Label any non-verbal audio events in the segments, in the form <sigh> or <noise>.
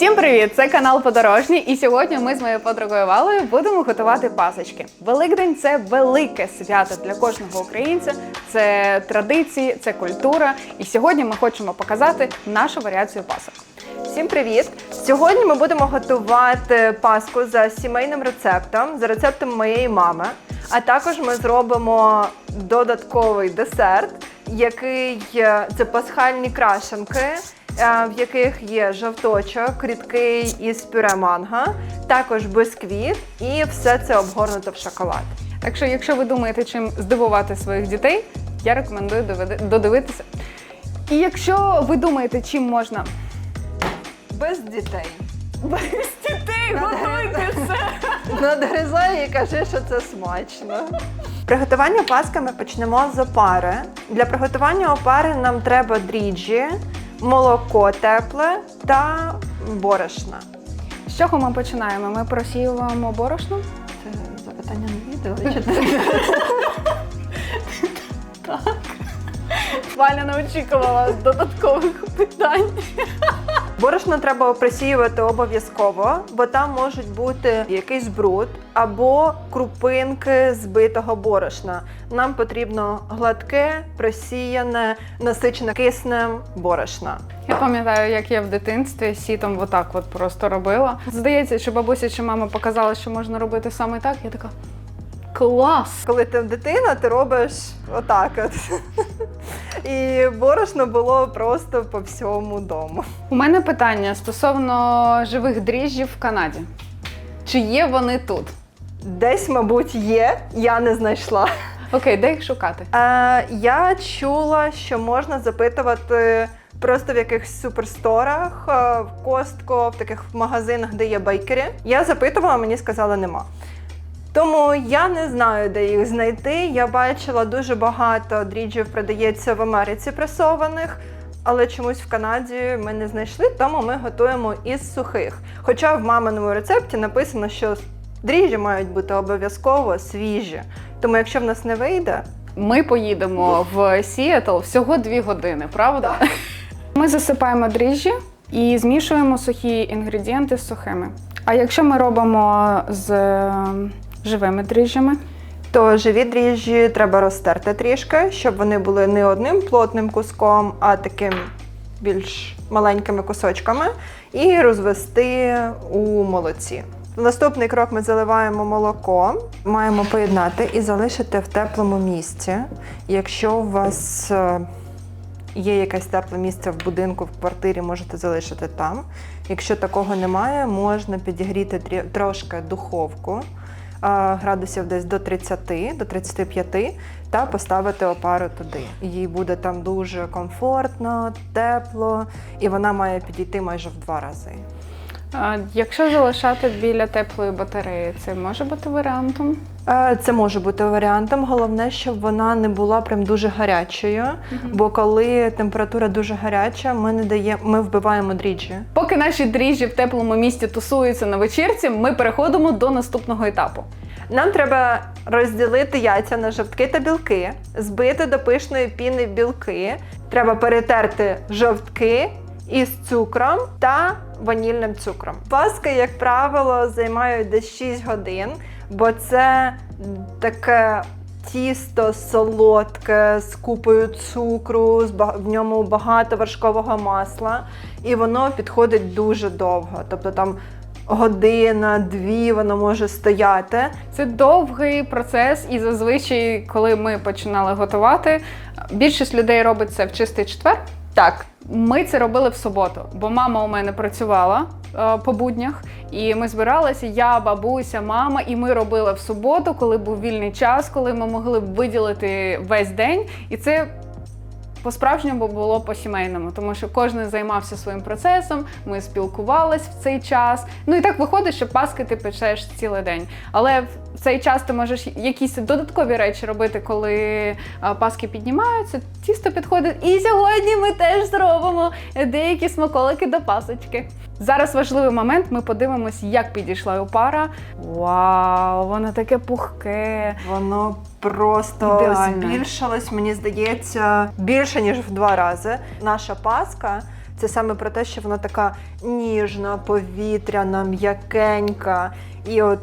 Всім привіт! Це канал Подорожній, і сьогодні ми з моєю подругою Валею будемо готувати пасочки. Великдень це велике свято для кожного українця. Це традиції, це культура. І сьогодні ми хочемо показати нашу варіацію пасок. Всім привіт! Сьогодні ми будемо готувати паску за сімейним рецептом, за рецептом моєї мами. А також ми зробимо додатковий десерт, який е, це пасхальні крашенки, в яких є жовточок, рідкий із пюре манго, також бисквіт, і все це обгорнуто в шоколад. Так що, якщо ви думаєте, чим здивувати своїх дітей, я рекомендую доведи- додивитися. І якщо ви думаєте, чим можна Без дітей. без дітей готуйте це. Надрізай і кажи, що це смачно. Приготування паски ми почнемо з опари. Для приготування опари нам треба дріжджі, молоко тепле та борошна. З чого ми починаємо? Ми просіюємо борошно. Це запитання на відео. <laughs> Чи ти? Валя не очікувала додаткових питань. Борошно треба просіювати обов'язково, бо там можуть бути якийсь бруд або крупинки збитого борошна. Нам потрібно гладке, просіяне, насичене киснем борошна. Я пам'ятаю, як я в дитинстві сітом отак от просто робила. Здається, що бабуся чи мама показала, що можна робити саме так. Я така клас! Коли ти дитина, ти робиш отак. От. І борошно було просто по всьому дому. У мене питання стосовно живих дріжджів в Канаді. Чи є вони тут? Десь, мабуть, є, я не знайшла. Окей, де їх шукати? Е, я чула, що можна запитувати просто в якихось суперсторах, в Костко, в таких магазинах, де є байкери. Я запитувала, мені сказали, нема. Тому я не знаю, де їх знайти. Я бачила дуже багато дріджів продається в Америці пресованих, але чомусь в Канаді ми не знайшли, тому ми готуємо із сухих. Хоча в маминому рецепті написано, що дріжджі мають бути обов'язково свіжі. Тому якщо в нас не вийде, Ми поїдемо в Сіетл всього дві години, правда? <laughs> Ми засипаємо дріжджі і змішуємо сухі інгредієнти з сухими. А якщо ми робимо з живими дріжджами, то живі дріжджі треба розтерти трішки, щоб вони були не одним плотним куском, а таким більш маленькими кусочками, і розвести у молоці. Наступний крок ми заливаємо молоко, маємо поєднати і залишити в теплому місці. Якщо у вас е, є якесь тепле місце в будинку, в квартирі, можете залишити там. Якщо такого немає, можна підігріти трошки духовку градусів десь до 30, до 35 та поставити опару туди. Їй буде там дуже комфортно, тепло, і вона має підійти майже в два рази. А, якщо залишати біля теплої батареї, це може бути варіантом. Е, Це може бути варіантом. Головне, щоб вона не була прям дуже гарячою. Бо коли температура дуже гаряча, ми не даємо, ми вбиваємо дріжджі. Поки наші дріжджі в теплому місті тусуються на вечірці, ми переходимо до наступного етапу. Нам треба розділити яйця на жовтки та білки, збити до пишної піни білки. Треба перетерти жовтки із цукром та ванільним цукром. Паски, як правило, займають десь 6 годин, бо це таке тісто солодке з купою цукру, в ньому багато вершкового масла, і воно підходить дуже довго. Тобто там година, дві воно може стояти. Це довгий процес, і зазвичай, коли ми починали готувати, більшість людей робить це в чистий четвер. Так, Ми це робили в суботу, бо мама у мене працювала е, по буднях, і ми збиралися, я, бабуся, мама, і ми робили в суботу, коли був вільний час, коли ми могли виділити весь день. І це по-справжньому було по-сімейному, тому що кожен займався своїм процесом, ми спілкувались в цей час. Ну і так виходить, що паски ти печеш цілий день. Але в цей час ти можеш якісь додаткові речі робити, коли паски піднімаються, тісто підходить. І сьогодні ми теж зробимо деякі смаколики до пасочки. Зараз важливий момент. Ми подивимось, як підійшла опара. Вау, воно таке пухке. воно просто Ідеально. збільшилось, мені здається, більше ніж в два рази. Наша паска Це саме про те, що вона така ніжна, повітряна, м'якенька. І от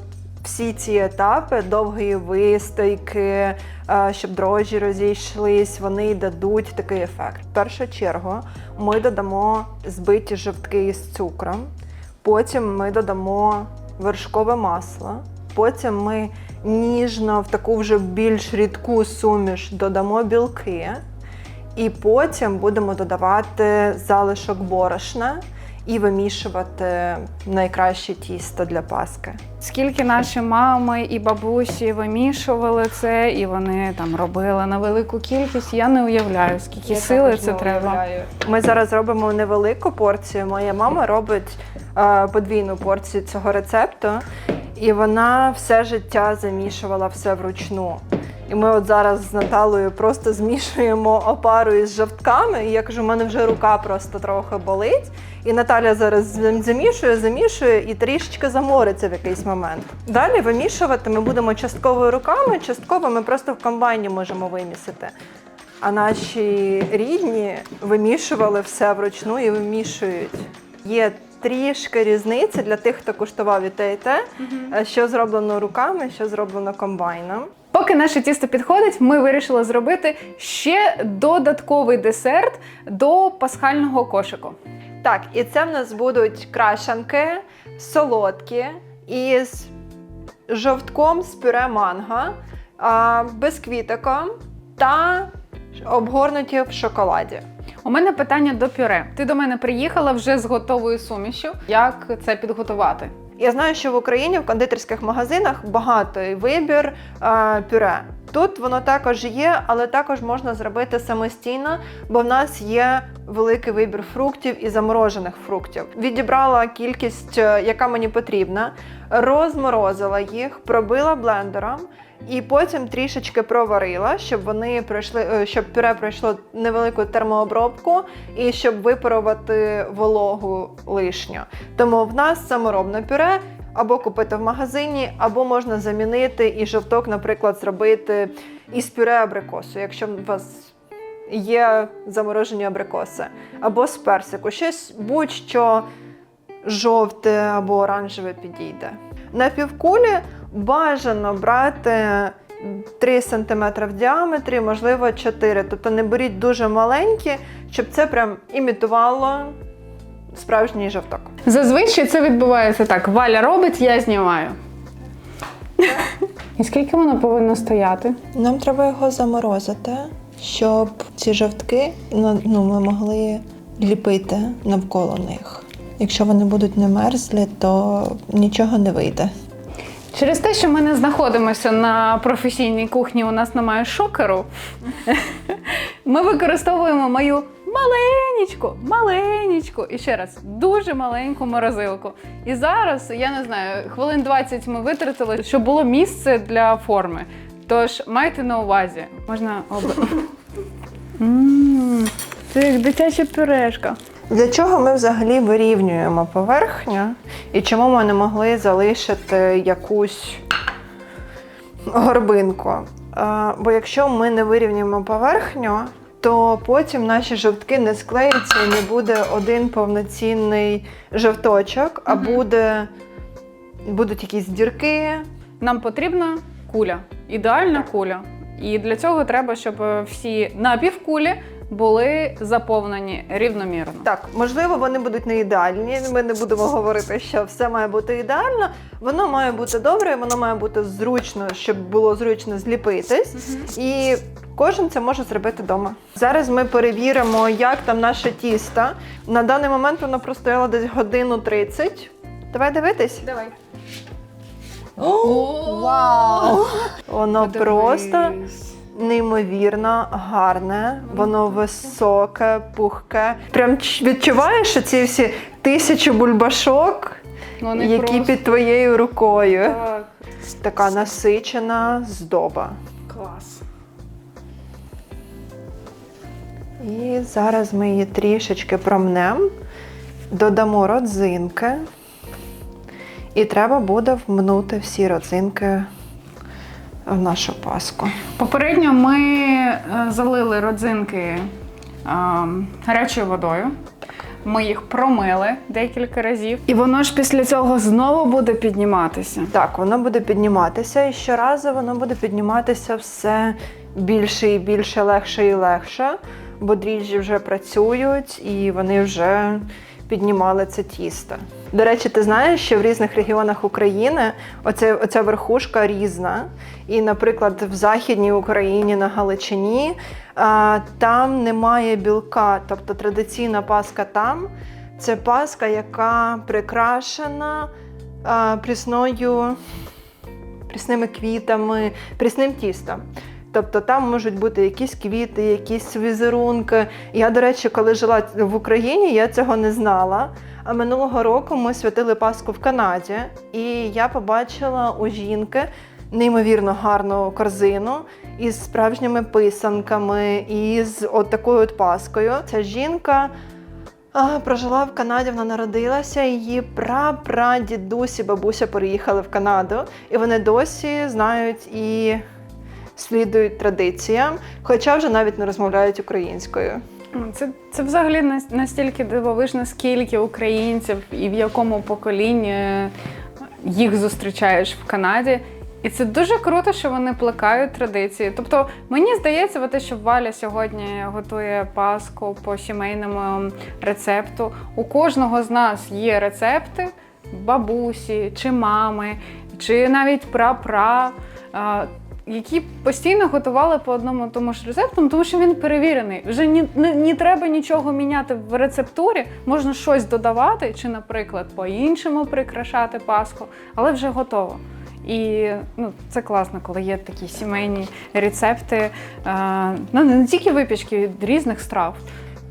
всі ці етапи довгої вистойки, е, щоб дрожжі розійшлись, вони дадуть такий ефект. В першу чергу ми додамо збиті жовтки із цукром, потім ми додамо вершкове масло, потім ми ніжно в таку вже більш рідку суміш додамо білки, і потім будемо додавати залишок борошна і вимішувати найкраще тісто для паски. Скільки наші мами і бабусі вимішували це, і вони там робили на велику кількість, я не уявляю, скільки сили це треба. Ми зараз робимо невелику порцію. Моя мама робить е, подвійну порцію цього рецепту, і вона все життя замішувала все вручну. І ми от зараз з Наталою просто змішуємо опару із жовтками. І я кажу, в мене вже рука просто трохи болить. І Наталя зараз замішує, замішує і трішечки замориться в якийсь момент. Далі вимішувати ми будемо частково руками, частково ми просто в комбайні можемо вимісити. А наші рідні вимішували все вручну і вимішують. Є трішки різниці для тих, хто куштував і те, і те, е, що зроблено руками, що зроблено комбайном. Поки наше тісто підходить, ми вирішили зробити ще додатковий десерт до пасхального кошику. Так, і це в нас будуть крашанки солодкі із жовтком з пюре манго, бисквітиком та обгорнуті в шоколаді. У мене питання до пюре. Ти до мене приїхала вже з готовою сумішю. Як це підготувати? Я знаю, що в Україні в кондитерських магазинах багатий вибір е, пюре. Тут воно також є, але також можна зробити самостійно, бо в нас є великий вибір фруктів і заморожених фруктів. Відібрала кількість, е, яка мені потрібна, розморозила їх, пробила блендером. І потім трішечки проварила, щоб вони пройшли, е, щоб пюре пройшло невелику термообробку і щоб випарувати вологу лишню. Тому в нас саморобне пюре або купити в магазині, або можна замінити і жовток, наприклад, зробити із пюре абрикосу, якщо у вас є заморожені абрикоси, або з персику. Щось будь-що жовте або оранжеве підійде. На півкулі бажано брати 3 см в діаметрі, можливо 4. Тобто не беріть дуже маленькі, щоб це прям імітувало справжній жовток. Зазвичай це відбувається так: Валя робить, я знімаю. І скільки воно повинно стояти? Нам треба його заморозити, щоб ці жовтки ну, ми могли ліпити навколо них. Якщо вони будуть не мерзлі, то нічого не вийде. Через те, що ми не знаходимося на професійній кухні, у нас немає шокеру. <laughs> Ми використовуємо мою маленечку, маленечку і ще раз дуже маленьку морозилку. І зараз я не знаю, хвилин 20 ми витратили, щоб було місце для форми. Тож майте на увазі, можна об... <laughs> Це як дитяча пюрешка. Для чого ми взагалі вирівнюємо поверхню і чому ми не могли залишити якусь горбинку? Бо якщо ми не вирівнюємо поверхню, то потім наші жовтки не склеються і не буде один повноцінний жовточок, а буде, будуть якісь дірки. Нам потрібна куля, ідеальна куля. І для цього треба, щоб е, всі напівкулі були заповнені рівномірно. Так, можливо, вони будуть не ідеальні. Ми не будемо говорити, що все має бути ідеально. Воно має бути добре, воно має бути зручно, щоб було зручно зліпитись. І кожен це може зробити вдома. Зараз ми перевіримо, як там наше тісто. На даний момент воно простояло десь годину 30. Давай дивитись. Давай. Вау! Воно просто неймовірно гарне, воно високе, пухке. Прям відчуваєш що ці всі тисячі бульбашок, Вони які просто... під твоєю рукою. Так, Така насичена здоба. клас. І зараз ми її трішечки промнемо, додамо родзинки. І треба буде вмнути всі родзинки в нашу паску. Попередньо ми е, залили родзинки е, гарячою водою. Ми їх промили декілька разів, і воно ж після цього знову буде підніматися. Так, воно буде підніматися, і щоразу воно буде підніматися все більше і більше, легше і легше, бо дріжджі вже працюють і вони вже піднімали це тісто. До речі, ти знаєш, що в різних регіонах України оце, оця верхушка різна. І, наприклад, в Західній Україні на Галичині там немає білка, тобто традиційна паска там це паска, яка прикрашена прісною, прісними квітами, прісним тістом. Тобто там можуть бути якісь квіти, якісь візерунки. Я, до речі, коли жила в Україні, я цього не знала. А минулого року ми святили Пасху в Канаді, і я побачила у жінки неймовірно гарну корзину із справжніми писанками, і з от такою от паскою. Ця жінка прожила в Канаді, вона народилася. Її прапрадідусь і бабуся переїхали в Канаду, і вони досі знають і слідують традиціям, хоча вже навіть не розмовляють українською. Це, це взагалі настільки дивовижно, скільки українців і в якому поколінні їх зустрічаєш в Канаді. І це дуже круто, що вони плекають традиції. Тобто, мені здається, те, що Валя сьогодні готує паску по сімейному рецепту. У кожного з нас є рецепти бабусі чи мами, чи навіть прапра. А, які постійно готували по одному тому ж рецепту, тому що він перевірений. Вже ні, не, не треба нічого міняти в рецептурі, можна щось додавати, чи, наприклад, по-іншому прикрашати пасху, але вже готово. І ну, це класно, коли є такі сімейні рецепти, е, ну не тільки випічки від різних страв.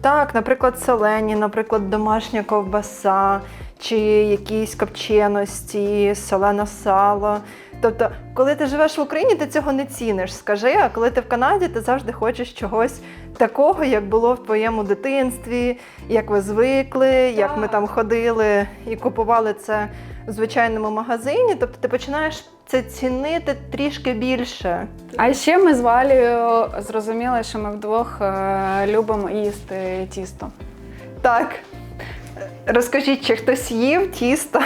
Так, наприклад, солені, наприклад, домашня ковбаса, чи якісь копченості, солене сало. Тобто, коли ти живеш в Україні, ти цього не ціниш, скажи, а коли ти в Канаді, ти завжди хочеш чогось такого, як було в твоєму дитинстві, як ви звикли, як ми там ходили і купували це в звичайному магазині. Тобто ти починаєш це цінити трішки більше. А ще ми з Валією зрозуміли, що ми вдвох е, любимо їсти тісто. Так. Розкажіть, чи хтось їв тісто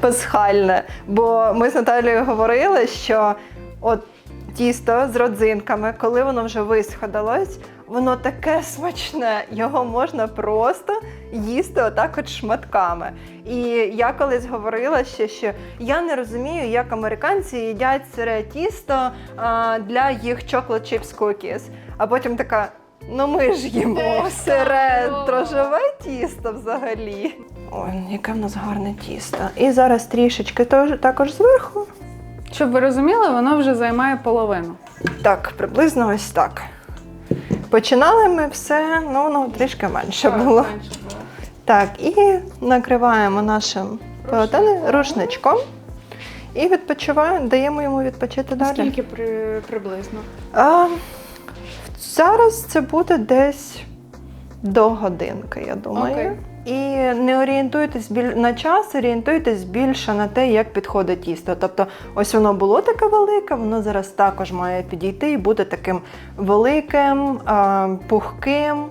пасхальне? Бо ми з Наталією говорили, що от тісто з родзинками, коли воно вже висходилось, воно таке смачне, його можна просто їсти отак от шматками. І я колись говорила ще, що я не розумію, як американці їдять сире тісто а, для їх chocolate chips cookies. А потім така. Ну ми ж їмо Ех, сире так. дрожжеве тісто взагалі. Ой, яке в нас гарне тісто. І зараз трішечки також зверху. Щоб ви розуміли, воно вже займає половину. Так, приблизно ось так. Починали ми все, ну воно трішки менше було. Так, і накриваємо нашим полотеним рушничком. І відпочиваємо, даємо йому відпочити далі. Скільки при, приблизно? А, зараз це буде десь до годинки, я думаю. Окей. І не орієнтуйтесь біль... на час, орієнтуйтесь більше на те, як підходить тісто. Тобто, ось воно було таке велике, воно зараз також має підійти і бути таким великим, пухким.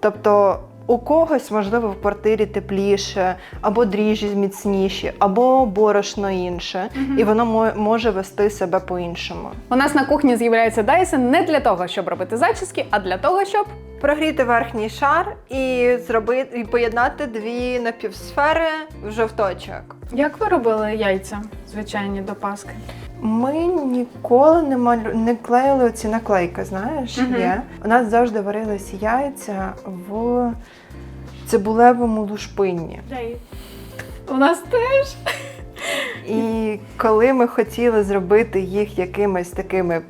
Тобто, у когось, можливо, в квартирі тепліше, або дріжджі міцніші, або борошно інше, і воно мо- може вести себе по-іншому. У нас на кухні з'являється Dyson не для того, щоб робити зачіски, а для того, щоб Прогріти верхній шар і зробити і поєднати дві напівсфери в жовточок. як ви робили яйця звичайні до Пасхи? Ми ніколи не малю... не клеїли оці наклейки, знаєш, Мгм. є. У нас завжди варилися яйця в цибулевому лушпинні. У нас теж. І коли ми хотіли зробити їх якимись такими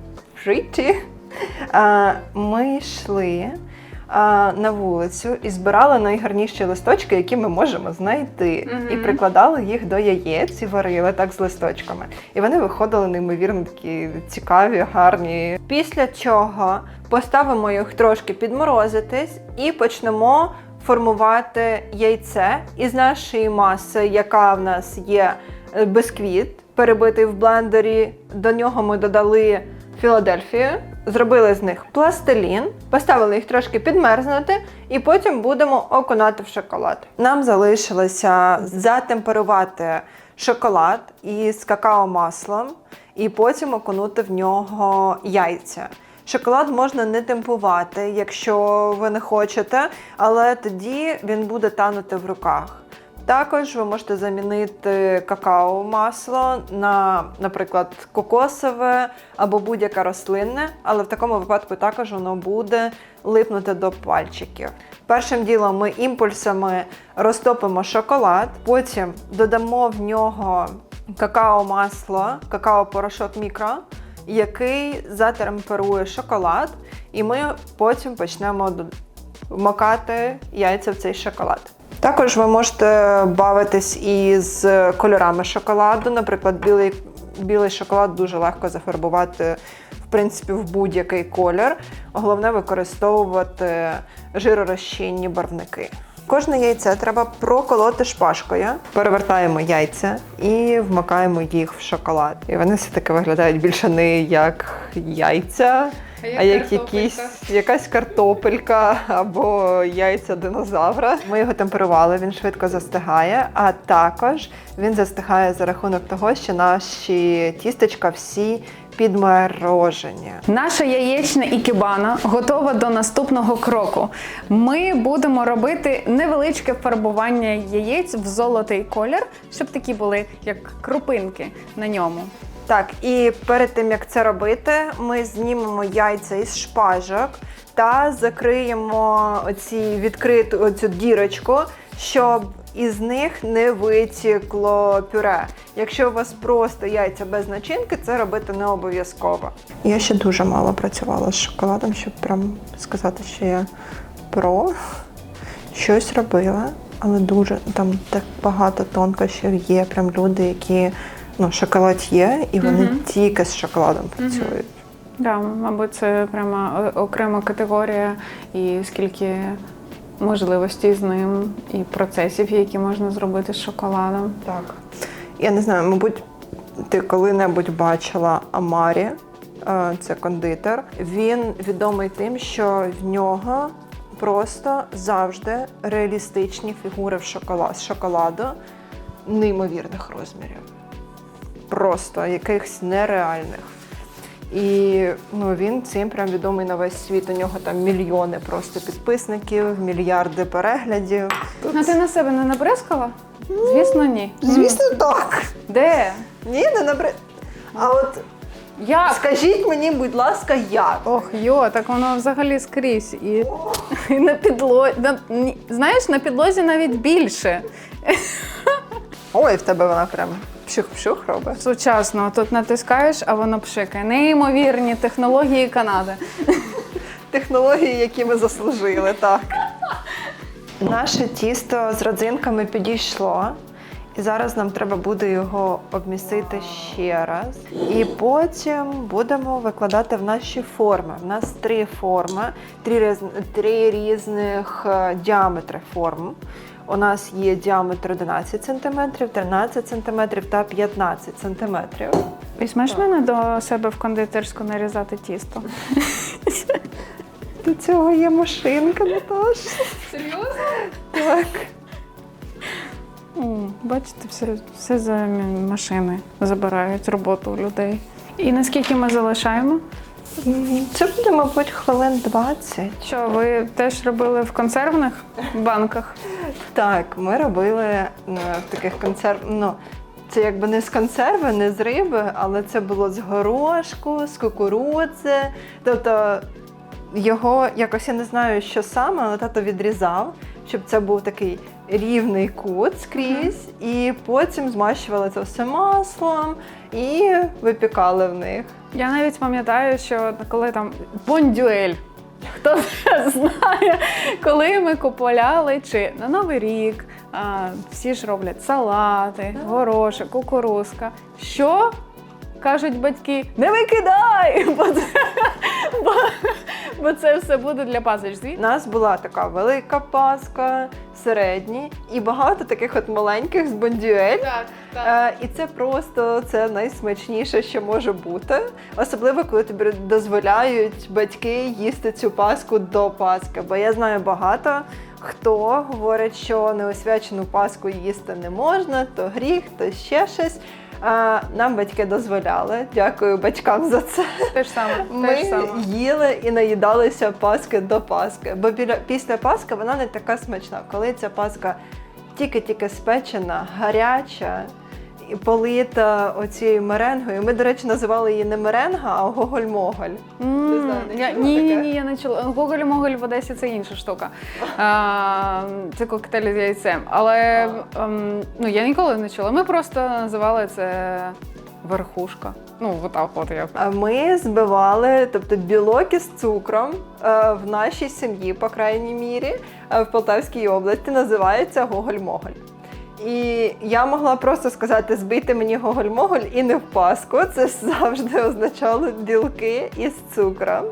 а, ми йшли на вулицю і збирали найгарніші листочки, які ми можемо знайти, Мгм. і прикладали їх до яєць і варили так з листочками. І вони виходили неймовірно такі цікаві, гарні. Після чого поставимо їх трошки підморозитись і почнемо формувати яйце із нашої маси, яка в нас є е, бисквіт, перебитий в блендері. До нього ми додали Філадельфію. Зробили з них пластилін, поставили їх трошки підмерзнути, і потім будемо окунати в шоколад. Нам залишилося затемперувати шоколад із какао-маслом і потім окунути в нього яйця. Шоколад можна не темпувати, якщо ви не хочете, але тоді він буде танути в руках. Також ви можете замінити какао-масло на, наприклад, кокосове або будь-яке рослинне, але в такому випадку також воно буде липнути до пальчиків. Першим ділом ми імпульсами розтопимо шоколад, потім додамо в нього какао-масло, какао-порошок мікро, який затемперує шоколад, і ми потім почнемо вмокати яйця в цей шоколад. Також ви можете бавитись із кольорами шоколаду. Наприклад, білий, білий шоколад дуже легко зафарбувати в принципі в будь-який колір. Головне використовувати жиророзчинні барвники. Кожне яйце треба проколоти шпажкою. Перевертаємо яйця і вмикаємо їх в шоколад. І вони все-таки виглядають більше не як яйця, а як якісь, якась картопелька або яйця динозавра. Ми його темперували, він швидко застигає, а також він застигає за рахунок того, що наші тістечка всі підморожені. Наша яєчна ікебана готова до наступного кроку. Ми будемо робити невеличке фарбування яєць в золотий колір, щоб такі були як крупинки на ньому. Так, і перед тим як це робити, ми знімемо яйця із шпажок та закриємо оці відкриту оцю дірочку, щоб із них не витікло пюре. Якщо у вас просто яйця без начинки, це робити не обов'язково. Я ще дуже мало працювала з шоколадом, щоб прям сказати, що я про щось робила, але дуже там так багато тонкощів є. Прям люди, які ну, шоколад є, і вони Мгм. тільки з шоколадом працюють. Да, мабуть, це прямо о- окрема категорія, і скільки можливостей з ним, і процесів, які можна зробити з шоколадом. Так. Я не знаю, мабуть, ти коли-небудь бачила Амарі, е, це кондитер. Він відомий тим, що в нього просто завжди реалістичні фігури в шоколад, з шоколаду неймовірних розмірів. Просто якихось нереальних. І ну, він цим прям відомий на весь світ. У нього там мільйони просто підписників, мільярди переглядів. А ти на себе не набризкала? Звісно, ні. Звісно, так. Де? Ні, не набри. А от Як? скажіть мені, будь ласка, як? Ох, йо, так воно взагалі скрізь. І, <laughs> і на підлозі. На, знаєш, на підлозі навіть більше. Ой, в тебе вона прям пшух-пшух робить. Сучасно, тут натискаєш, а воно пшикає. Неймовірні технології Канади. Технології, які ми заслужили, так. Наше тісто з родзинками підійшло. І зараз нам треба буде його обмісити ще раз. І потім будемо викладати в наші форми. У нас три форми, три, різ... три різних е, діаметри форм. У нас є діаметр 11 см, 13 см та 15 см. Візьмеш мене до себе в кондитерську нарізати тісто. <laughs> До цього є машинка, Наташ. Серйозно? Так. Бачите, все, все за машини забирають роботу у людей. І наскільки ми залишаємо? Це буде, мабуть, хвилин 20. Що, ви теж робили в консервних банках? Так, ми робили е, в таких консерв. Ну, це якби не з консерви, не з риби, але це було з горошку, з кукурудзи. Тобто його якось я не знаю, що саме, але тато відрізав, щоб це був такий рівний кут скрізь, і потім змащували це все маслом і випікали в них. Я навіть пам'ятаю, що коли там бондюель. Хто знає, коли ми купували чи на Новий рік, а, всі ж роблять салати, горошок, кукурузка. Що? Кажуть батьки, не викидай! <laughs> Бо це, бо, бо це все буде для пасочці. У нас була така велика паска середні і багато таких от маленьких з бондюель. Так, Е, і це просто це найсмачніше, що може бути. Особливо, коли тобі дозволяють батьки їсти цю паску до Пасхи. Бо я знаю багато хто говорить, що неосвячену паску їсти не можна, то гріх, то ще щось. А, нам батьки дозволяли. Дякую батькам за це. Те ж саме. Ми Те ж саме. їли і наїдалися паски до Паски. Бо біля після Паски вона не така смачна. Коли ця паска тільки-тільки спечена, гаряча полита оцією меренгою. Ми, до речі, називали її не меренга, а гоголь-моголь. Не знаю, не я, чула ні, ні, таке? ні, я не чула. Гоголь моголь в Одесі це інша штука. А, це коктейль з яйцем. Але ем, ну, я ніколи не чула. Ми просто називали це верхушка. Ну, отак от як. А Ми збивали, тобто білок із цукром е, в нашій сім'ї, по крайній мірі, е, в Полтавській області називається гоголь-моголь. І я могла просто сказати, збийте мені гоголь-моголь і не в паску. Це завжди означало білки із цукром.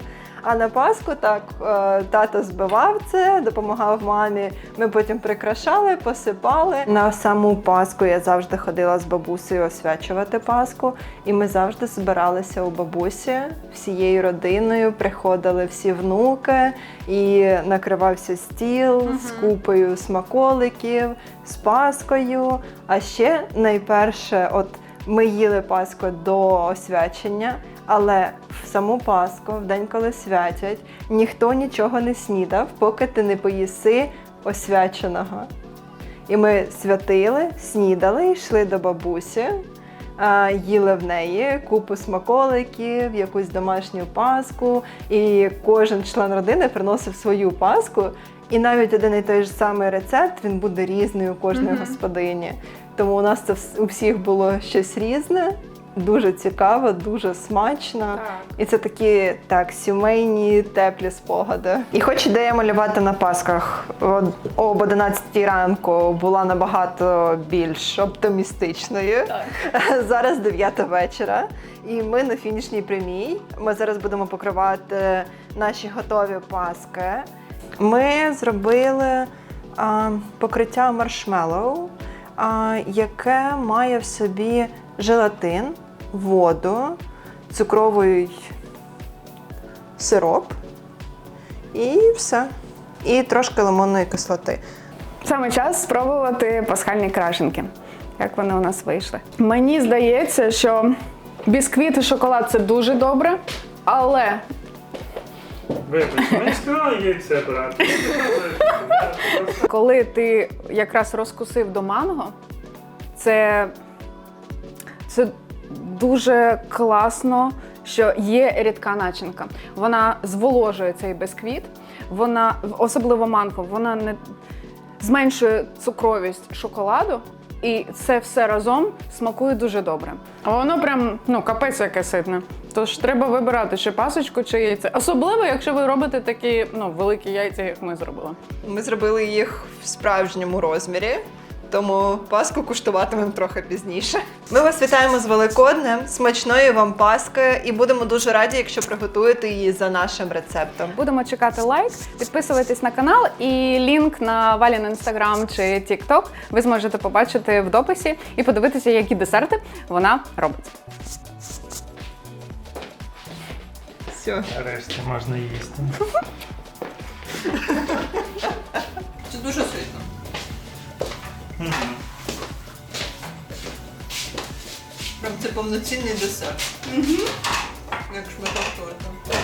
А на Пасху так е, тато збивав це, допомагав мамі. Ми потім прикрашали, посипали. На саму Пасху я завжди ходила з бабусею освячувати Пасху, і ми завжди збиралися у бабусі всією родиною. Приходили всі внуки, і накривався стіл з купою смаколиків, з Паскою. А ще найперше, от ми їли Пасху до освячення, але в саму Пасху, в день, коли святять, ніхто нічого не снідав, поки ти не поїси освяченого. І ми святили, снідали, йшли до бабусі, їли в неї купу смаколиків, якусь домашню паску, і кожен член родини приносив свою паску. І навіть один і той ж самий рецепт він буде різний у кожної Мгм. господині. Тому у нас це у всіх було щось різне, дуже цікаво, дуже смачно. Так. І це такі так, сімейні, теплі спогади. І хоч ідея малювати на Пасках об 11 ранку була набагато більш оптимістичною. <laughs> Зараз 9 вечора, і ми на фінішній прямій. Ми зараз будемо покривати наші готові паски. Ми зробили а, покриття маршмеллоу, а, яке має в собі желатин, воду, цукровий сироп і все. І трошки лимонної кислоти. Саме час спробувати пасхальні крашенки. Як вони у нас вийшли. Мені здається, що бісквіт і шоколад це дуже добре, але Вибач, ми сказали яйце брати. коли ти якраз розкусив до манго, це, це дуже класно, що є рідка начинка. Вона зволожує цей бісквіт, вона, особливо манго, вона не зменшує цукровість шоколаду. І це все разом смакує дуже добре. А воно прям ну капець яке ситне. Тож треба вибирати чи пасочку, чи яйце. Особливо, якщо ви робите такі ну великі яйця, як ми зробили. Ми зробили їх в справжньому розмірі, тому паску куштуватимемо трохи пізніше. Ми вас вітаємо з Великоднем, смачної вам паски, і будемо дуже раді, якщо приготуєте її за нашим рецептом. Будемо чекати лайк, підписуватись на канал і лінк на Валін інстаграм чи Тікток ви зможете побачити в дописі і подивитися, які десерти вона робить. Все. Решті можна їсти. Це дуже ситно. Прям це повноцінний десерт. Угу. Як шматок торта.